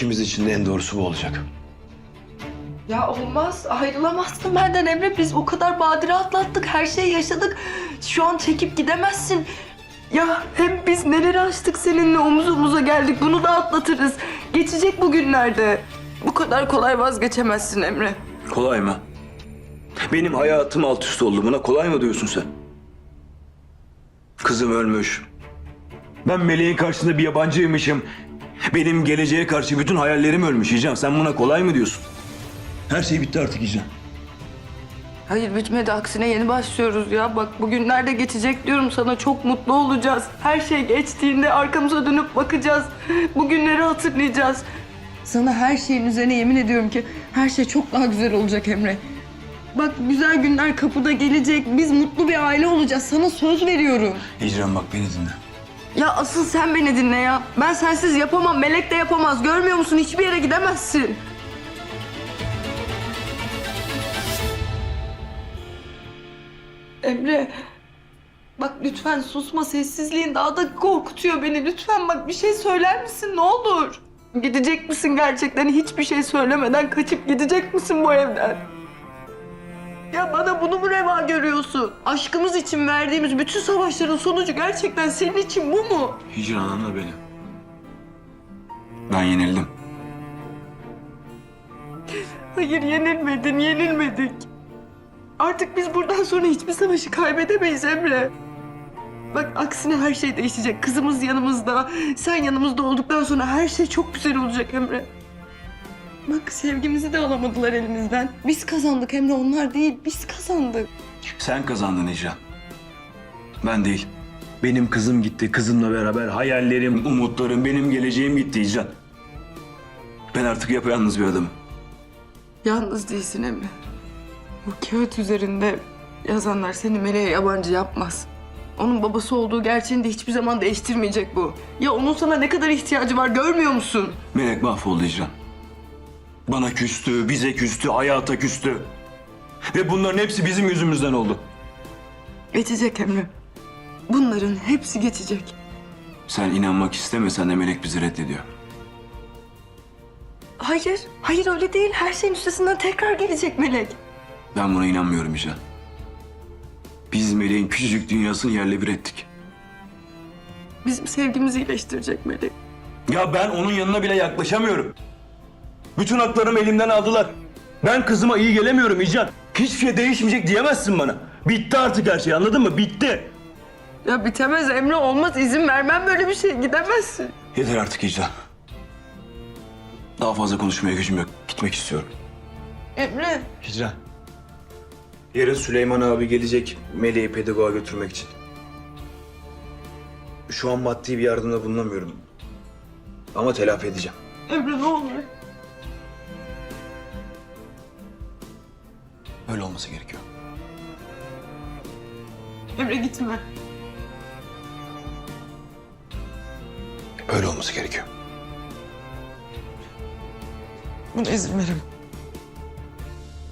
İkimiz için de en doğrusu bu olacak. Ya olmaz. Ayrılamazsın benden Emre. Biz o kadar badire atlattık. Her şeyi yaşadık. Şu an çekip gidemezsin. Ya hem biz neleri açtık seninle omuz omuza geldik. Bunu da atlatırız. Geçecek bu günlerde. Bu kadar kolay vazgeçemezsin Emre. Kolay mı? Benim hayatım alt üst oldu. Buna kolay mı diyorsun sen? Kızım ölmüş. Ben meleğin karşısında bir yabancıymışım. Benim geleceğe karşı bütün hayallerim ölmüş Hicran. Sen buna kolay mı diyorsun? Her şey bitti artık Hicran. Hayır bitmedi. Aksine yeni başlıyoruz ya. Bak bugünlerde geçecek diyorum sana. Çok mutlu olacağız. Her şey geçtiğinde arkamıza dönüp bakacağız. Bugünleri hatırlayacağız. Sana her şeyin üzerine yemin ediyorum ki her şey çok daha güzel olacak Emre. Bak güzel günler kapıda gelecek. Biz mutlu bir aile olacağız. Sana söz veriyorum. Hicran bak beni dinle. Ya asıl sen beni dinle ya. Ben sensiz yapamam. Melek de yapamaz. Görmüyor musun? Hiçbir yere gidemezsin. Emre. Bak lütfen susma. Sessizliğin daha da korkutuyor beni. Lütfen bak bir şey söyler misin? Ne olur. Gidecek misin gerçekten? Hiçbir şey söylemeden kaçıp gidecek misin bu evden? Ya bana bunu mu reva görüyorsun? Aşkımız için verdiğimiz bütün savaşların sonucu gerçekten senin için bu mu? Hicran anla beni. Ben yenildim. Hayır yenilmedin, yenilmedik. Artık biz buradan sonra hiçbir savaşı kaybedemeyiz Emre. Bak aksine her şey değişecek. Kızımız yanımızda. Sen yanımızda olduktan sonra her şey çok güzel olacak Emre. Bak sevgimizi de alamadılar elimizden. Biz kazandık Emre onlar değil. Biz kazandık. Sen kazandın Hicran. Ben değil. Benim kızım gitti. Kızımla beraber hayallerim, umutlarım, benim geleceğim gitti Hicran. Ben artık yapayalnız bir adamım. Yalnız değilsin Emre. Bu kağıt üzerinde yazanlar seni meleğe yabancı yapmaz. Onun babası olduğu gerçeğini de hiçbir zaman değiştirmeyecek bu. Ya onun sana ne kadar ihtiyacı var görmüyor musun? Melek mahvoldu Hicran. Bana küstü, bize küstü, hayata küstü. Ve bunların hepsi bizim yüzümüzden oldu. Geçecek Emre. Bunların hepsi geçecek. Sen inanmak istemesen de Melek bizi reddediyor. Hayır, hayır öyle değil. Her şeyin üstesinden tekrar gelecek Melek. Ben buna inanmıyorum Hicran. Biz Melek'in küçücük dünyasını yerle bir ettik. Bizim sevgimizi iyileştirecek Melek. Ya ben onun yanına bile yaklaşamıyorum. Bütün haklarımı elimden aldılar. Ben kızıma iyi gelemiyorum Hicran. Hiçbir şey değişmeyecek diyemezsin bana. Bitti artık her şey anladın mı? Bitti. Ya bitemez Emre olmaz. izin vermem böyle bir şey. Gidemezsin. Yeter artık Hicran. Daha fazla konuşmaya gücüm yok. Gitmek istiyorum. Emre. Hicran. Yarın Süleyman abi gelecek Meleği pedagoğa götürmek için. Şu an maddi bir yardımda bulunamıyorum. Ama telafi edeceğim. Emre ne olur. Öyle olması gerekiyor. Emre gitme. Öyle olması gerekiyor. Buna izin veremem.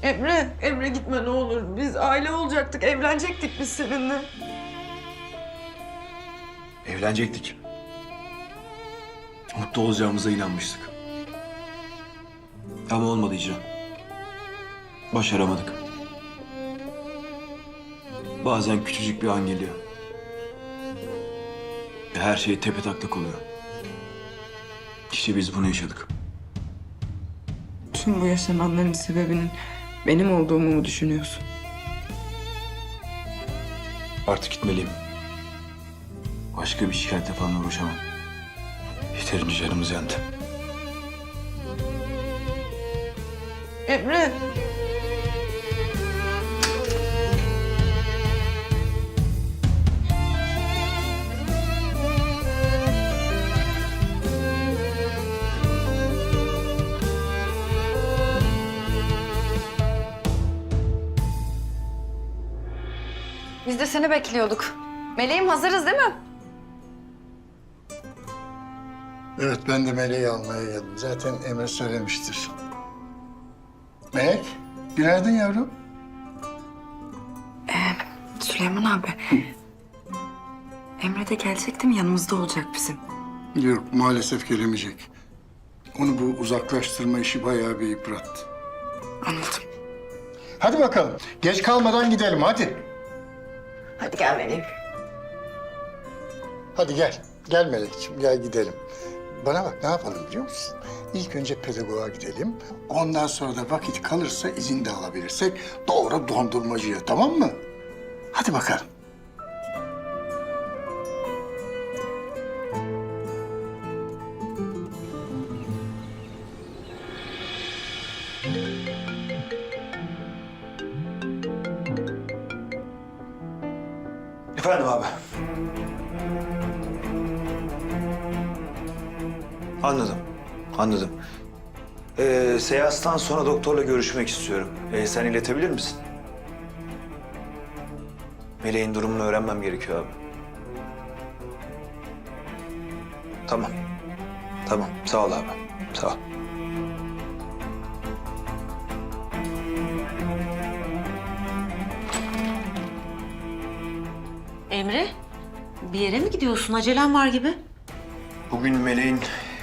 Emre, Emre gitme ne olur. Biz aile olacaktık, evlenecektik biz seninle. Evlenecektik. Mutlu olacağımıza inanmıştık. Ama olmadı Hicran. Başaramadık. Bazen küçücük bir an geliyor. Ve her şey tepe taklak oluyor. İşte biz bunu yaşadık. Tüm bu yaşananların sebebinin benim olduğumu mu düşünüyorsun? Artık gitmeliyim. Başka bir şikayetle falan uğraşamam. Yeterince canımız yandı. Emre. Biz de seni bekliyorduk. Meleğim hazırız değil mi? Evet ben de Meleği almaya geldim. Zaten Emre söylemiştir. Melek, günaydın yavrum. Süleyman abi. Emre de gelecek değil mi? Yanımızda olacak bizim. Yok maalesef gelemeyecek. Onu bu uzaklaştırma işi bayağı bir yıprattı. Anladım. Hadi bakalım. Geç kalmadan gidelim hadi. Hadi gel Meleğim. Hadi gel. Gel Melekciğim gel gidelim. Bana bak ne yapalım biliyor musun? İlk önce pedagoğa gidelim. Ondan sonra da vakit kalırsa izin de alabilirsek doğru dondurmacıya tamam mı? Hadi bakalım. Ee, seanstan sonra doktorla görüşmek istiyorum. Ee, sen iletebilir misin? Meleğin durumunu öğrenmem gerekiyor abi. Tamam. Tamam. Sağ ol abi. Sağ ol. Emre, bir yere mi gidiyorsun? Acelen var gibi. Bugün Meleğin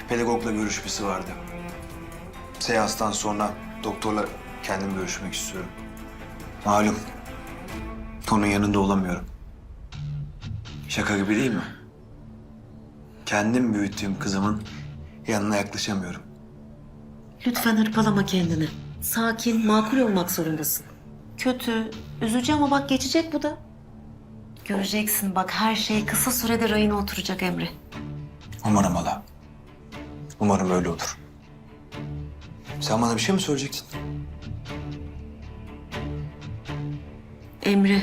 pedagogla görüşmesi vardı. Seanstan sonra doktorla kendim görüşmek istiyorum. Malum. Onun yanında olamıyorum. Şaka gibi değil mi? Kendim büyüttüğüm kızımın yanına yaklaşamıyorum. Lütfen hırpalama kendini. Sakin, makul olmak zorundasın. Kötü, üzücü ama bak geçecek bu da. Göreceksin bak her şey kısa sürede rayına oturacak Emre. Umarım hala. Umarım öyle olur. Sen bana bir şey mi söyleyecektin? Emre,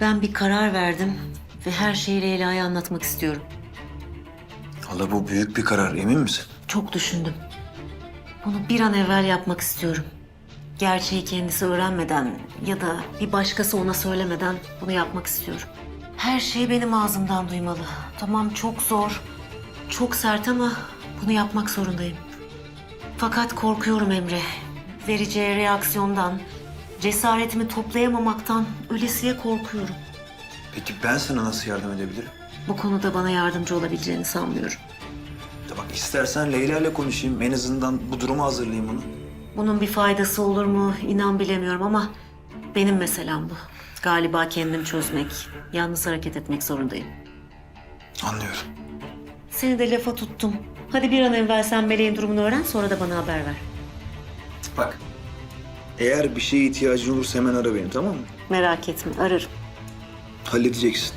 ben bir karar verdim ve her şeyi Leyla'ya anlatmak istiyorum. Hala bu büyük bir karar emin misin? Çok düşündüm. Bunu bir an evvel yapmak istiyorum. Gerçeği kendisi öğrenmeden ya da bir başkası ona söylemeden bunu yapmak istiyorum. Her şey benim ağzımdan duymalı. Tamam çok zor, çok sert ama bunu yapmak zorundayım. Fakat korkuyorum Emre. Vereceği reaksiyondan, cesaretimi toplayamamaktan ölesiye korkuyorum. Peki ben sana nasıl yardım edebilirim? Bu konuda bana yardımcı olabileceğini sanmıyorum. Ya Bak istersen Leyla ile konuşayım. En azından bu durumu hazırlayayım onu. Bunun bir faydası olur mu inan bilemiyorum ama benim meselem bu. Galiba kendim çözmek, yalnız hareket etmek zorundayım. Anlıyorum. Seni de lafa tuttum. Hadi bir an evvel sen Meleğin durumunu öğren sonra da bana haber ver. Bak. Eğer bir şeye ihtiyacın olursa hemen ara beni tamam mı? Merak etme ararım. Halledeceksin.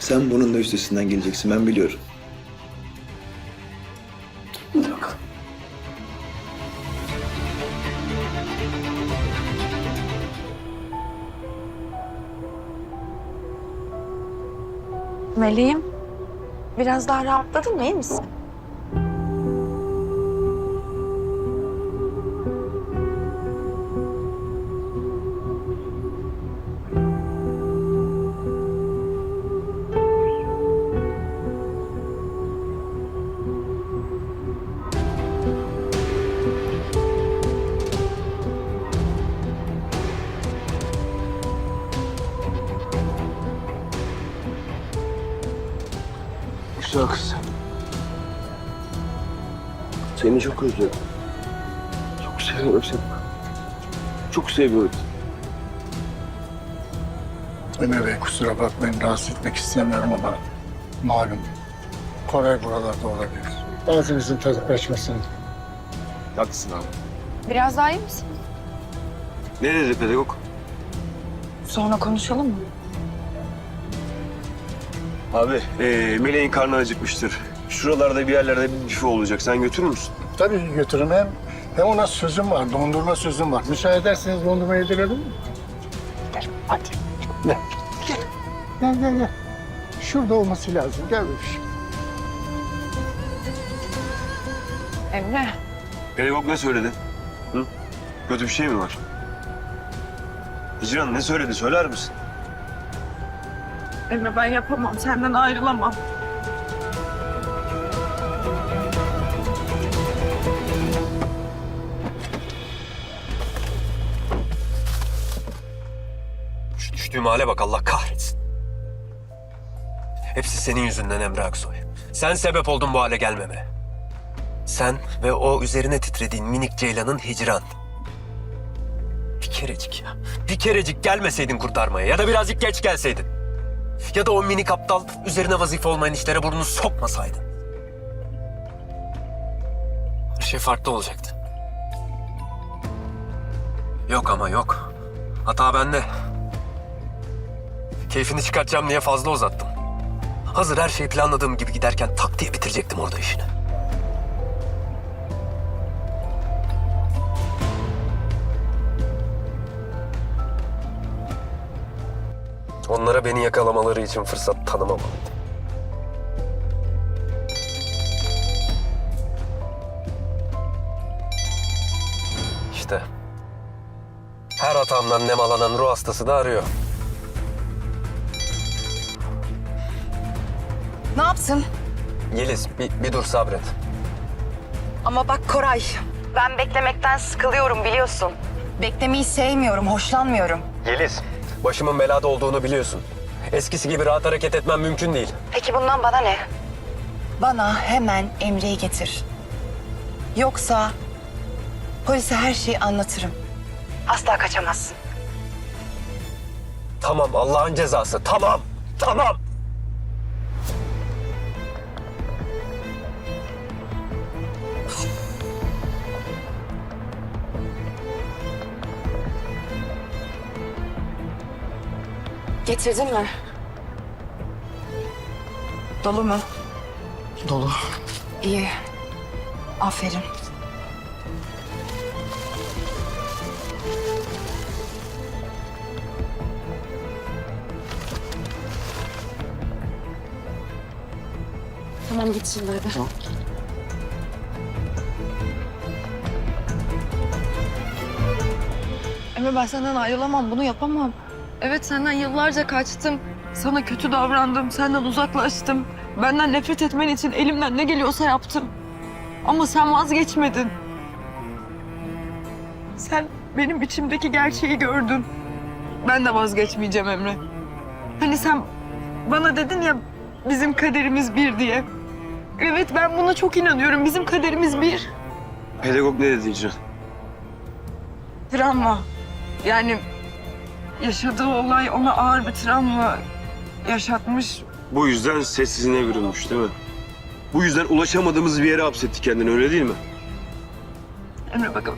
Sen bunun da üstesinden geleceksin ben biliyorum. Hadi bakalım. Meleğim, biraz daha rahatladın mı? iyi misin? Çok özledim. Çok seviyorum seni. Çok seviyorum. Emre Bey kusura bakmayın rahatsız etmek istemiyorum ama malum Koray buralarda olabilir. Ağzınızın tadı kaçmasın. Haklısın abi. Biraz daha iyi misin? Ne dedi pedagog? Sonra konuşalım mı? Abi, e, Meleğin karnı acıkmıştır. Şuralarda bir yerlerde bir büfe olacak. Sen götürür müsün? Tabii ki götürün hem, hem ona sözüm var, dondurma sözüm var. Müsaade ederseniz dondurma yedirelim mi? Gel, hadi. Gel. Gel, gel, gel. gel. Şurada olması lazım. Gel bebişim. Emre, Pedagog ne söyledi? Hı? Kötü bir şey mi var? Hicran ne söyledi? Söyler misin? Emre ben yapamam. Senden ayrılamam. Düştüğüm hale bak Allah kahretsin. Hepsi senin yüzünden Emre Aksoy. Sen sebep oldun bu hale gelmeme. Sen ve o üzerine titrediğin minik ceylanın hicran. Bir kerecik ya. Bir kerecik gelmeseydin kurtarmaya ya da birazcık geç gelseydin. Ya da o minik aptal üzerine vazife olmayan işlere burnunu sokmasaydın. Her şey farklı olacaktı. Yok ama yok. Hata bende. Keyfini çıkartacağım diye fazla uzattım. Hazır her şey planladığım gibi giderken tak diye bitirecektim orada işini. Onlara beni yakalamaları için fırsat tanımamalıydım. İşte her hatamdan nemalanan ruh hastası da arıyor. Ne yaptın? Yeliz bir, bir dur sabret. Ama bak Koray, Ben beklemekten sıkılıyorum biliyorsun. beklemeyi sevmiyorum, hoşlanmıyorum. Yeliz. Başımın belada olduğunu biliyorsun. Eskisi gibi rahat hareket etmem mümkün değil. Peki bundan bana ne? Bana hemen Emre'yi getir. Yoksa polise her şeyi anlatırım. Asla kaçamazsın. Tamam Allah'ın cezası tamam. Tamam. Getirdin mi? Dolu mu? Dolu. İyi. Aferin. Tamam git şimdi hadi. Emre ben senden ayrılamam, bunu yapamam. Evet senden yıllarca kaçtım. Sana kötü davrandım, senden uzaklaştım. Benden nefret etmen için elimden ne geliyorsa yaptım. Ama sen vazgeçmedin. Sen benim içimdeki gerçeği gördün. Ben de vazgeçmeyeceğim Emre. Hani sen bana dedin ya bizim kaderimiz bir diye. Evet ben buna çok inanıyorum. Bizim kaderimiz bir. Pedagog ne dedi Hicran? Travma. Yani yaşadığı olay ona ağır bir travma yaşatmış. Bu yüzden sessizliğine bürünmüş değil mi? Bu yüzden ulaşamadığımız bir yere hapsetti kendini öyle değil mi? Emre bak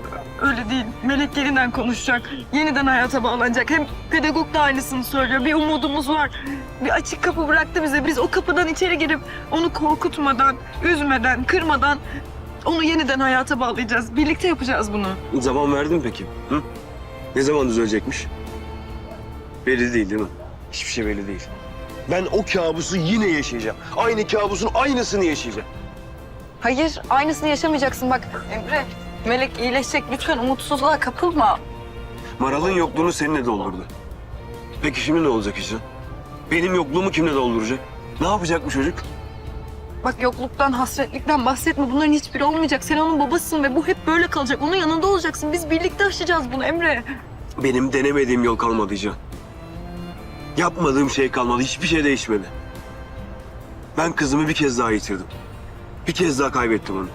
öyle değil. Melek yeniden konuşacak. Yeniden hayata bağlanacak. Hem pedagog da aynısını söylüyor. Bir umudumuz var. Bir açık kapı bıraktı bize. Biz o kapıdan içeri girip onu korkutmadan, üzmeden, kırmadan onu yeniden hayata bağlayacağız. Birlikte yapacağız bunu. Zaman verdin peki? Hı? Ne zaman düzelecekmiş? Belli değil değil mi? Hiçbir şey belli değil. Ben o kabusu yine yaşayacağım. Aynı kabusun aynısını yaşayacağım. Hayır, aynısını yaşamayacaksın. Bak Emre, Melek iyileşecek. Lütfen umutsuzluğa kapılma. Maral'ın yokluğunu seninle doldurdu. Peki şimdi ne olacak Hicran? Benim yokluğumu kimle dolduracak? Ne yapacak bu çocuk? Bak yokluktan, hasretlikten bahsetme. Bunların hiçbiri olmayacak. Sen onun babasısın ve bu hep böyle kalacak. Onun yanında olacaksın. Biz birlikte aşacağız bunu Emre. Benim denemediğim yol kalmadı Hicran. Yapmadığım şey kalmadı. Hiçbir şey değişmedi. Ben kızımı bir kez daha yitirdim. Bir kez daha kaybettim onu.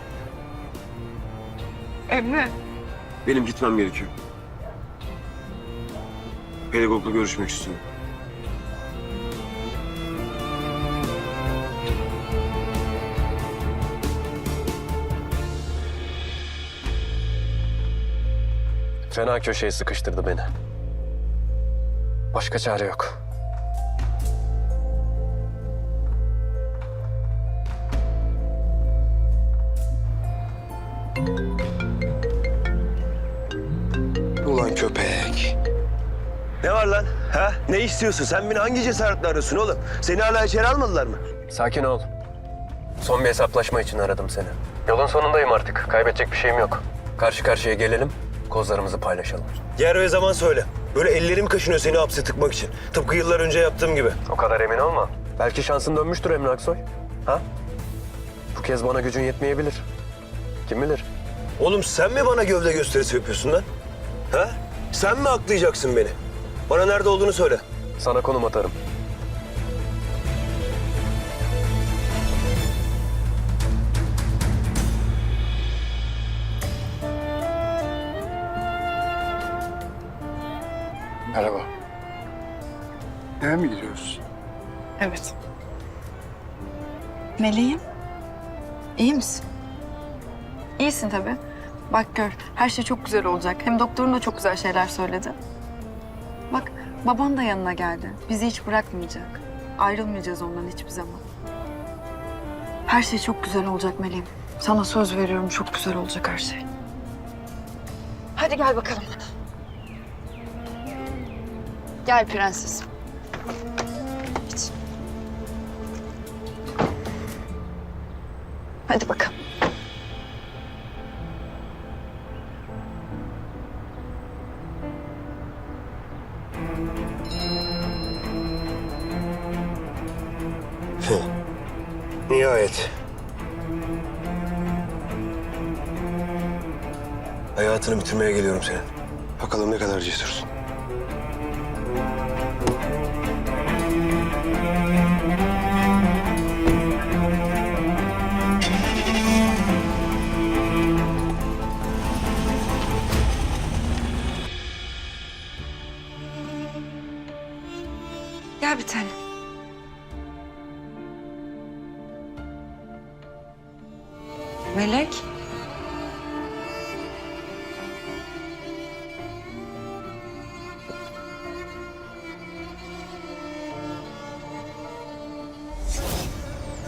Emre. Benim gitmem gerekiyor. Pedagogla görüşmek istiyorum. Fena köşeye sıkıştırdı beni. Başka çare yok. Ulan köpek. Ne var lan? Ha? Ne istiyorsun? Sen beni hangi cesaretle arıyorsun oğlum? Seni hala içeri almadılar mı? Sakin ol. Son bir hesaplaşma için aradım seni. Yolun sonundayım artık. Kaybedecek bir şeyim yok. Karşı karşıya gelelim, kozlarımızı paylaşalım. Yer ve zaman söyle. Böyle ellerim kaşınıyor seni hapse tıkmak için. Tıpkı yıllar önce yaptığım gibi. O kadar emin olma. Belki şansın dönmüştür Emre Aksoy. Ha? Bu kez bana gücün yetmeyebilir. Kim bilir? Oğlum sen mi bana gövde gösterisi yapıyorsun lan? Ha? Sen mi aklayacaksın beni? Bana nerede olduğunu söyle. Sana konum atarım. Merhaba. Eve mi gidiyoruz? Evet. Meleğim, iyi misin? İyisin tabii. Bak gör, her şey çok güzel olacak. Hem doktorun da çok güzel şeyler söyledi. Bak, baban da yanına geldi. Bizi hiç bırakmayacak. Ayrılmayacağız ondan hiçbir zaman. Her şey çok güzel olacak Meleğim. Sana söz veriyorum çok güzel olacak her şey. Hadi gel bakalım. Gel prensesim. Hadi bakalım. Nihayet. Hayatını bitirmeye geliyorum senin. Bakalım ne kadar cesursun. Melek.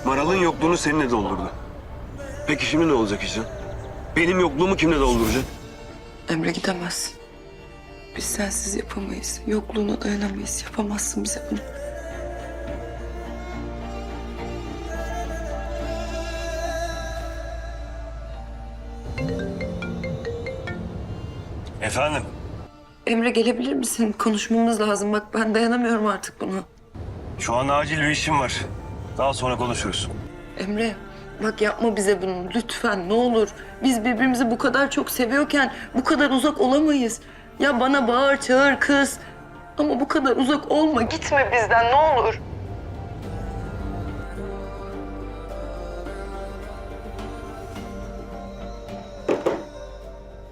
Maral'ın yokluğunu seninle doldurdu. Peki şimdi ne olacak Hicran? Benim yokluğumu kimle dolduracak? Emre gidemezsin. Biz sensiz yapamayız. Yokluğuna dayanamayız. Yapamazsın bize bunu. Efendim? Emre gelebilir misin? Konuşmamız lazım. Bak ben dayanamıyorum artık buna. Şu an acil bir işim var. Daha sonra konuşuruz. Emre bak yapma bize bunu lütfen ne olur. Biz birbirimizi bu kadar çok seviyorken bu kadar uzak olamayız. Ya bana bağır çağır kız. Ama bu kadar uzak olma. Gitme bizden ne olur.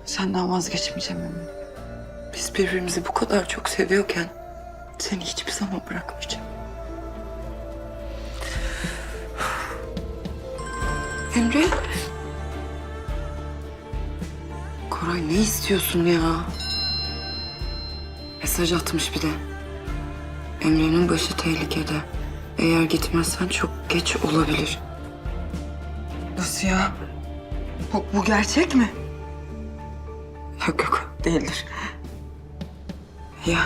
Senden vazgeçmeyeceğim Emre. Biz birbirimizi bu kadar çok seviyorken seni hiçbir zaman bırakmayacağım. Emre. Koray ne istiyorsun ya? Mesaj atmış bir de. Emre'nin başı tehlikede. Eğer gitmezsen çok geç olabilir. Nasıl ya? Bu, bu gerçek mi? Yok yok değildir. Ya...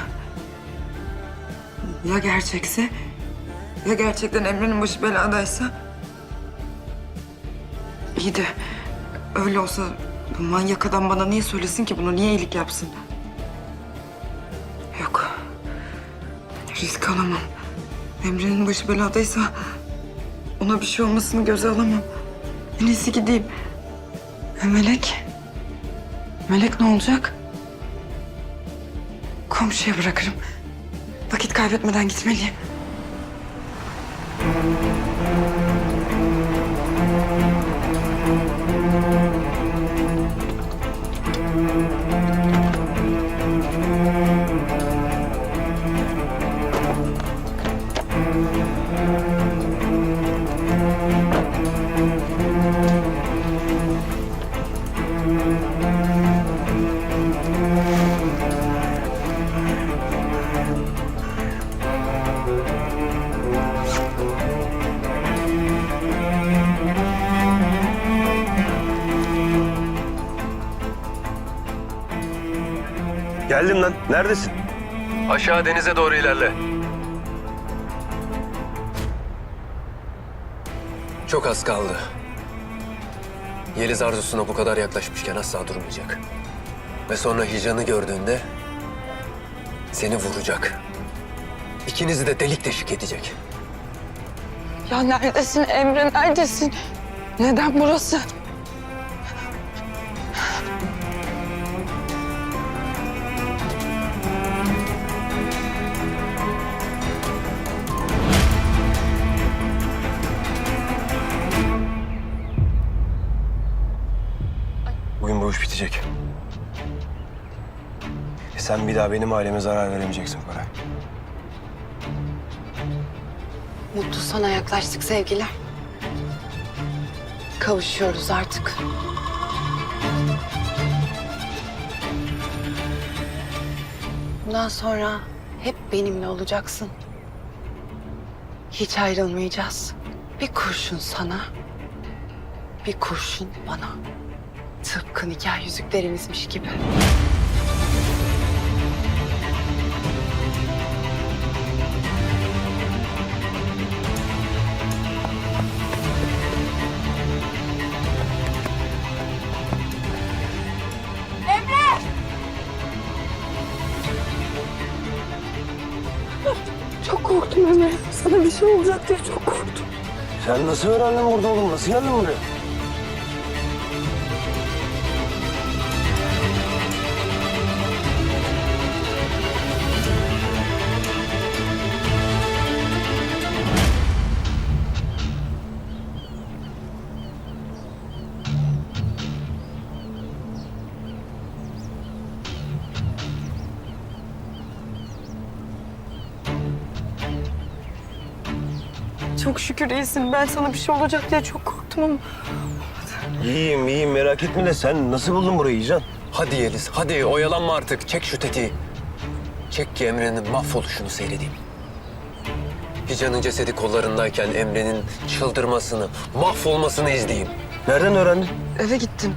Ya gerçekse? Ya gerçekten Emre'nin başı beladaysa? İyi de öyle olsa bu manyak adam bana niye söylesin ki bunu? Niye iyilik yapsın? Yok. Risk alamam. Emre'nin başı beladaysa ona bir şey olmasını göze alamam. En iyisi gideyim. Melek? Melek ne olacak? Komşuya bırakırım. Vakit kaybetmeden gitmeliyim. Neredesin? Aşağı denize doğru ilerle. Çok az kaldı. Yeliz arzusuna bu kadar yaklaşmışken asla durmayacak. Ve sonra Hicran'ı gördüğünde seni vuracak. İkinizi de delik deşik edecek. Ya neredesin Emre neredesin? Neden burası? Sen bir daha benim aileme zarar veremeyeceksin Koray. Mutlu sana yaklaştık sevgiler. Kavuşuyoruz artık. Bundan sonra hep benimle olacaksın. Hiç ayrılmayacağız. Bir kurşun sana, bir kurşun bana. Tıpkı nikah yüzüklerimizmiş gibi. Diye çok korktum. Sen nasıl öğrendin burada oğlum? Nasıl geldin buraya? Çok şükür iyisin. Ben sana bir şey olacak diye çok korktum ama. İyiyim iyiyim merak etme de sen nasıl buldun burayı Can? Hadi Yeliz, hadi oyalanma artık. Çek şu tetiği. Çek ki Emre'nin mahvoluşunu seyredeyim. Hicran'ın cesedi kollarındayken Emre'nin çıldırmasını, mahvolmasını izleyeyim. Nereden öğrendin? Eve gittim.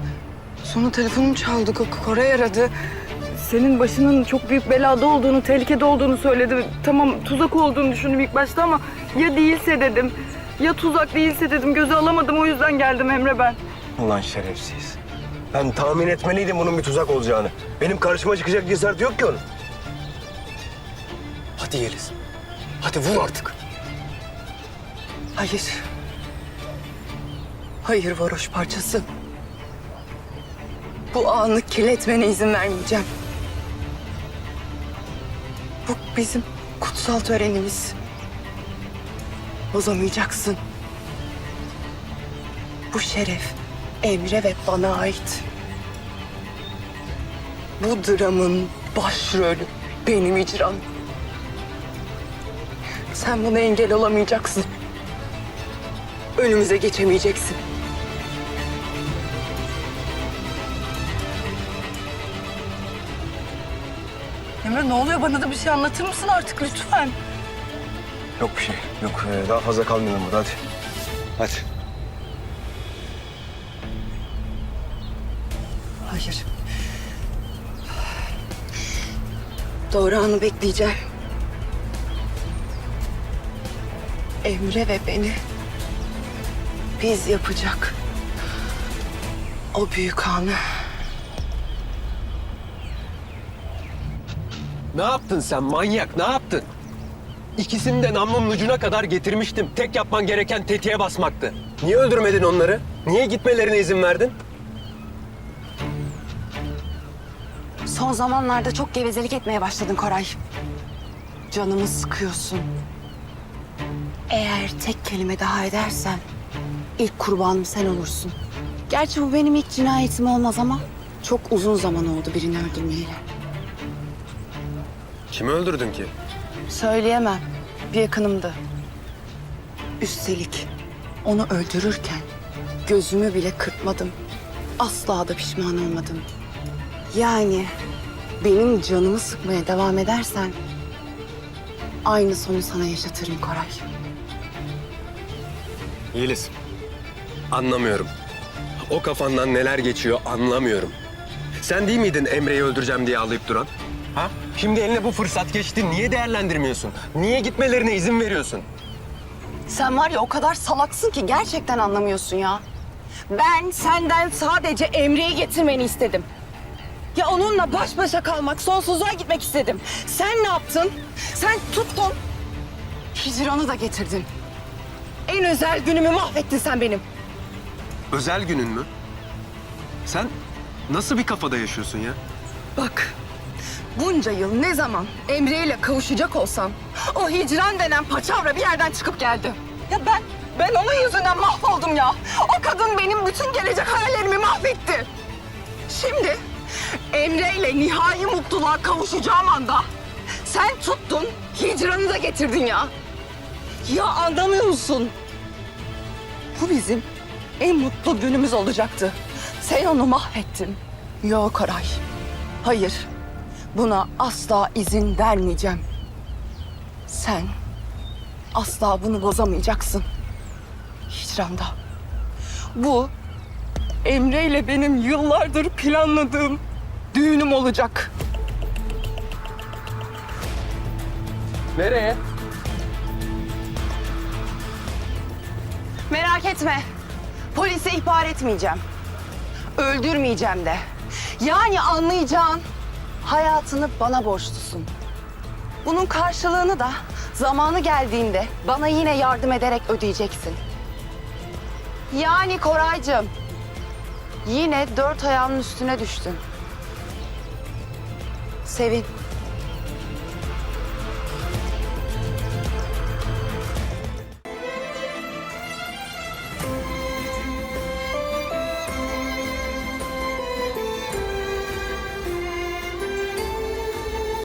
Sonra telefonum çaldı. Ko- Koray aradı. Senin başının çok büyük belada olduğunu, tehlikede olduğunu söyledi. Tamam tuzak olduğunu düşündüm ilk başta ama ya değilse dedim. Ya tuzak değilse dedim. Göze alamadım o yüzden geldim Emre ben. Ulan şerefsiz. Ben tahmin etmeliydim bunun bir tuzak olacağını. Benim karşıma çıkacak cesaret yok ki onun. Hadi Yeliz. Hadi vur artık. Hayır. Hayır varoş parçası. Bu anı kirletmene izin vermeyeceğim. Bu bizim kutsal törenimiz. Bozamayacaksın. Bu şeref Emre ve bana ait. Bu dramın başrolü benim icram. Sen buna engel olamayacaksın. Önümüze geçemeyeceksin. Emre ne oluyor? Bana da bir şey anlatır mısın artık lütfen? Yok bir şey. Yok ee, daha fazla kalmayalım burada hadi. Hadi. Hayır. Doğru anı bekleyeceğim. Emre ve beni biz yapacak. O büyük anı. Ne yaptın sen manyak, ne yaptın? İkisini de namlunun ucuna kadar getirmiştim. Tek yapman gereken tetiğe basmaktı. Niye öldürmedin onları? Niye gitmelerine izin verdin? Son zamanlarda çok gevezelik etmeye başladın Koray. Canımı sıkıyorsun. Eğer tek kelime daha edersen ilk kurbanım sen olursun. Gerçi bu benim ilk cinayetim olmaz ama çok uzun zaman oldu birini öldürmeyeli. Kimi öldürdün ki? Söyleyemem. Bir yakınımdı. Üstelik onu öldürürken gözümü bile kırpmadım. Asla da pişman olmadım. Yani benim canımı sıkmaya devam edersen aynı sonu sana yaşatırım Koray. Yeliz. Anlamıyorum. O kafandan neler geçiyor anlamıyorum. Sen değil miydin Emre'yi öldüreceğim diye ağlayıp duran? Ha? Şimdi eline bu fırsat geçti. Niye değerlendirmiyorsun? Niye gitmelerine izin veriyorsun? Sen var ya o kadar salaksın ki gerçekten anlamıyorsun ya. Ben senden sadece Emre'yi getirmeni istedim. Ya onunla baş başa kalmak, sonsuzluğa gitmek istedim. Sen ne yaptın? Sen tuttun. Hicran'ı da getirdin. En özel günümü mahvettin sen benim. Özel günün mü? Sen nasıl bir kafada yaşıyorsun ya? Bak, bunca yıl ne zaman Emre ile kavuşacak olsam... ...o hicran denen paçavra bir yerden çıkıp geldi. Ya ben, ben onun yüzünden mahvoldum ya. O kadın benim bütün gelecek hayallerimi mahvetti. Şimdi Emre ile nihai mutluluğa kavuşacağım anda sen tuttun hicranı da getirdin ya. Ya anlamıyor musun? Bu bizim en mutlu günümüz olacaktı. Sen onu mahvettin. Yok Koray. Hayır. Buna asla izin vermeyeceğim. Sen asla bunu bozamayacaksın. Hicranda. Bu Emre ile benim yıllardır planladığım düğünüm olacak. Nereye? Merak etme. Polise ihbar etmeyeceğim. Öldürmeyeceğim de. Yani anlayacağın hayatını bana borçlusun. Bunun karşılığını da zamanı geldiğinde bana yine yardım ederek ödeyeceksin. Yani Koraycığım yine dört ayağının üstüne düştün. Sevin.